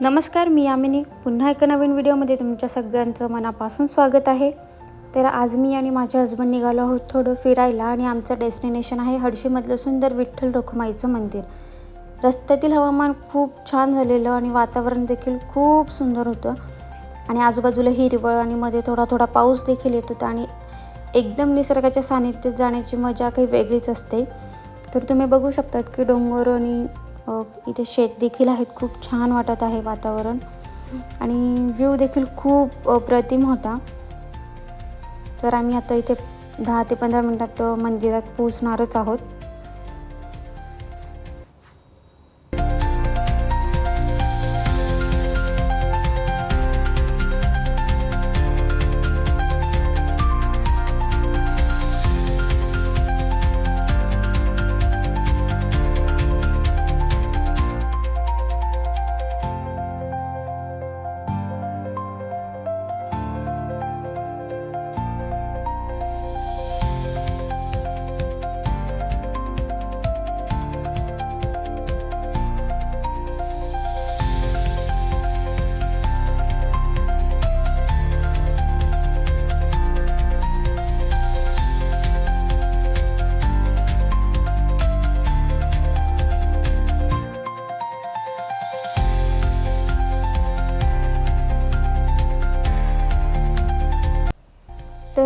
नमस्कार मी यामिनी. पुन्हा एका नवीन व्हिडिओमध्ये तुमच्या सगळ्यांचं मनापासून स्वागत आहे. तर आज मी आणि माझे हजबंड निघालो आहोत थोडं फिरायला आणि आमचं डेस्टिनेशन आहे हडशीमधलं सुंदर विठ्ठल रखुमाईचं मंदिर. रस्त्यातील हवामान खूप छान झालेलं आणि वातावरण देखील खूप सुंदर होतं. आणि आजूबाजूला हिरवळ आणि मध्ये थोडा थोडा पाऊस देखील येत होता आणि एकदम निसर्गाच्या सानिध्यात जाण्याची मजा काही वेगळीच असते. तर तुम्ही बघू शकतात की डोंगर आणि इथे शेत देखील आहेत. खूप छान वाटत आहे वातावरण. आणि व्ह्यू देखील खूप अप्रतिम होता. तर आम्ही आता इथे दहा ते पंधरा मिनटात मंदिरात पोहोचणारच आहोत.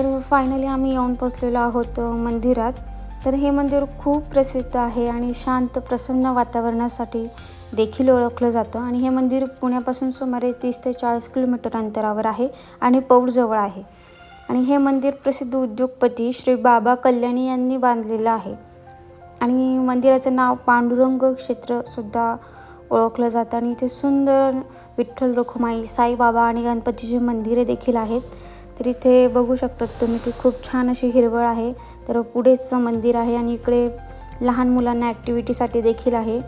तर फायनली आम्ही येऊन पोचलेलो आहोत मंदिरात. तर हे मंदिर खूप प्रसिद्ध आहे आणि शांत प्रसन्न वातावरणासाठी देखील ओळखलं जातं. आणि हे मंदिर पुण्यापासून सुमारे तीस ते चाळीस किलोमीटर अंतरावर आहे आणि पौडजवळ आहे. आणि हे मंदिर प्रसिद्ध उद्योगपती श्री बाबा कल्याणी यांनी बांधलेलं आहे. आणि मंदिराचं नाव पांडुरंग क्षेत्रसुद्धा ओळखलं जातं. आणि इथे सुंदर विठ्ठल रुखुमाई साईबाबा आणि गणपतीची मंदिरे देखील आहेत. तर इथे बघू शकतात तुम्ही की खूप छान अशी हिरवळ आहे. तर पुढेच मंदिर आहे आणि इकडे लहान मुलांना ॲक्टिव्हिटीसाठी देखील आहे.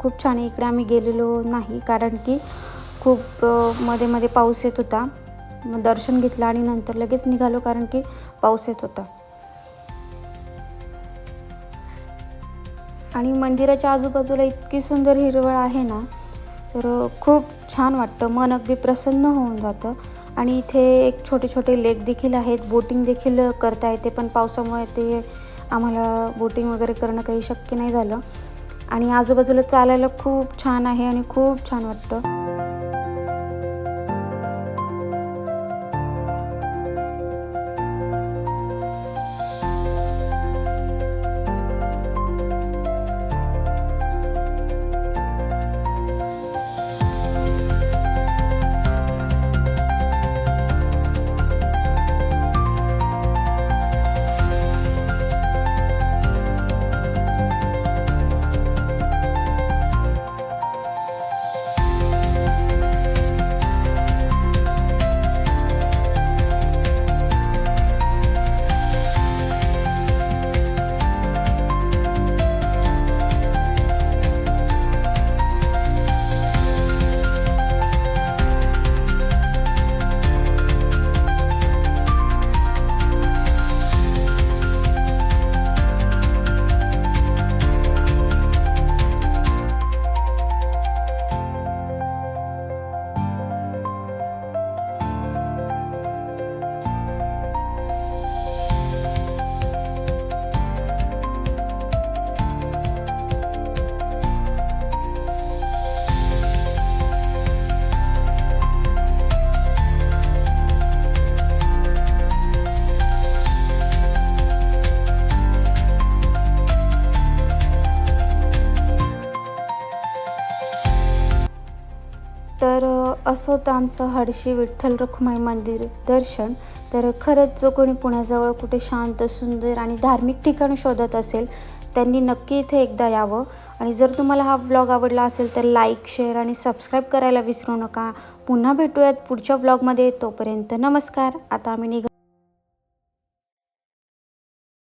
खूप छान इकडे आम्ही गेलेलो नाही कारण की खूप मध्ये मध्ये पाऊस येत होता. मग दर्शन घेतलं आणि नंतर लगेच निघालो कारण की पाऊस येत होता. आणि मंदिराच्या आजूबाजूला इतकी सुंदर हिरवळ आहे ना तर खूप छान वाटतं. मन अगदी प्रसन्न होऊन जातं. आणि इथे एक छोटे छोटे लेक देखील आहेत. बोटिंग देखील करता येते पण पावसामुळे ते आम्हाला बोटिंग वगैरे करणं काही शक्य नाही झालं. आणि आजूबाजूला चालायला खूप छान आहे आणि खूप छान वाटतं. तर असं होतं आमचं हडशी विठ्ठल रखुमाई मंदिर दर्शन. तर खरंच जो कोणी पुण्याजवळ कुठे शांत सुंदर आणि धार्मिक ठिकाण शोधत असेल त्यांनी नक्की इथे एकदा यावं. आणि जर तुम्हाला हा व्लॉग आवडला असेल तर लाईक शेअर आणि सबस्क्राईब करायला विसरू नका. पुन्हा भेटूयात पुढच्या व्लॉगमध्ये तोपर्यंत नमस्कार. आता आम्ही निघा